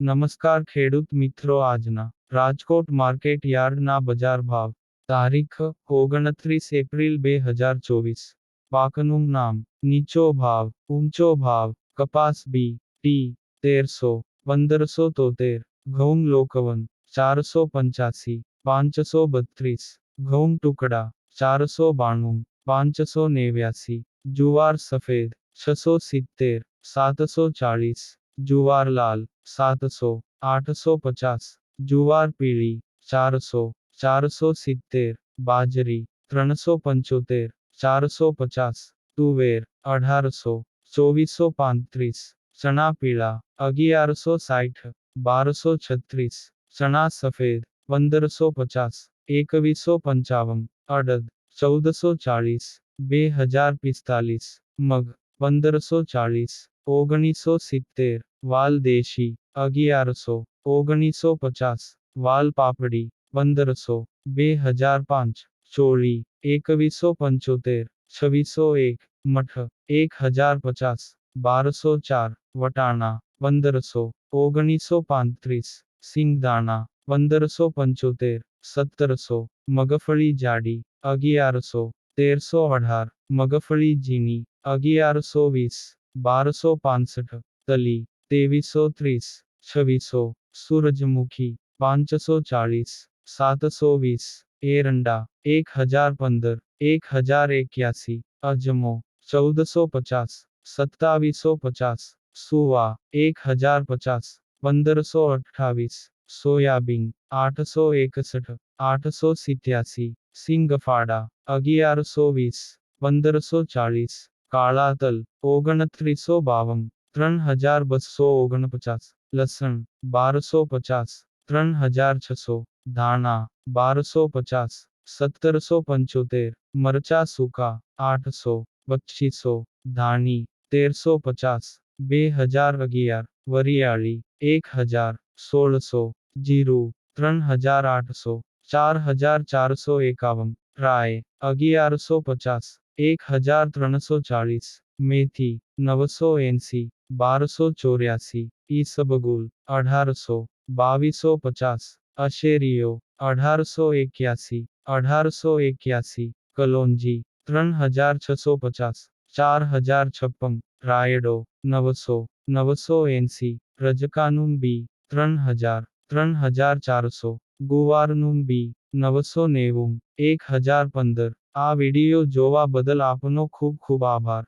નમસ્કાર ખેડૂત મિત્રો આજના રાજકોટ માર્કેટ યાર્ડના બજાર ભાવ તારીખ ઓગણત્રીસ એપ્રિલ બે હજાર ચોવીસ પાકનું નામ નીચો ભાવ ઊંચો ભાવ કપાસ બી ટી તેરસો પંદરસો તોતેર ઘઉં લોકવન ચારસો પંચ્યાસી પાંચસો બત્રીસ ઘઉં ટુકડા ચારસો બાણું પાંચસો નેવ્યાસી જુવાર સફેદ છસો સિત્તેર સાતસો ચાળીસ જુવાર લાલ સાતસો આઠસો પચાસ જુવાર પીળી ચારસો ચારસો સિત્તેર બાજરી ત્રણસો પંચોતેર ચારસો પચાસ તુવેર અઢારસો ચોવીસો પાંત્રીસ ચણા પીળા અગિયારસો સાઠ બારસો છત્રીસ ચણા સફેદ પંદરસો પચાસ એકવીસો પંચાવન અડદ ચૌદસો ચાળીસ બે હજાર પિસ્તાલીસ મગ પંદરસો ચાળીસ ઓગણીસો સિત્તેર વાલ દેશી અગિયારસો ઓગણીસો પચાસ વાલ પાપડી પંદરસો બે હજાર પાંચ ચોળી એકવીસો પંચોતેર છવ્વીસો એક મઠ એક હજાર પચાસ બારસો ચાર વટાણા પંદરસો ઓગણીસો પાંત્રીસ સિંગદાણા પંદરસો પંચોતેર સત્તરસો મગફળી જાડી અગિયારસો તેરસો અઢાર મગફળી ઝીણી અગિયારસો વીસ બારસો પાંસઠ તલી તેવીસો ત્રીસ છવ્વીસો સૂરજમુખી પાંચસો ચાળીસ સાતસો વીસ એરંડા એક હજાર પંદર એક હજાર એક્યાસી અજમો ચૌદસો પચાસ સત્તાવીસો પચાસ સુવા એક હજાર પચાસ પંદરસો અઠ્ઠાવીસ સોયાબીન આઠસો એકસઠ આઠસો સિત્યાસી સિંગફાડા અગિયારસો વીસ પંદરસો ચાળીસ કાળા તલ ઓગણત્રીસો બાવન ત્રણ હજાર બસો ઓગણપચાસ લસણ બારસો પચાસ ત્રણ હજાર છસો ધાણા બારસો પચાસ સત્તરસો પંચોતેર મરચા સૂકા આઠસો પચીસો ધાણી તેરસો પચાસ બે હજાર અગિયાર વરિયાળી એક હજાર સોળસો જીરું ત્રણ હજાર આઠસો ચાર હજાર ચારસો એકાવન રાય અગિયારસો પચાસ એક હજાર ત્રણસો ચાળીસ મેથી નવસો એંસી બારસો ચોર્યાસી ઈસબગુલ અઢારસો બાવીસો પચાસ અશેરીઓ અઢારસો એક્યાસી અઢારસો એક્યાસી કલોંજી ત્રણ હજાર છસો પચાસ ચાર હજાર છપ્પન રાયડો નવસો નવસો એંસી રજકાનું બી ત્રણ હજાર ત્રણ હજાર ચારસો ગુવારનું બી નવસો નેવું એક હજાર પંદર આ વિડિયો જોવા બદલ આપનો ખૂબ ખૂબ આભાર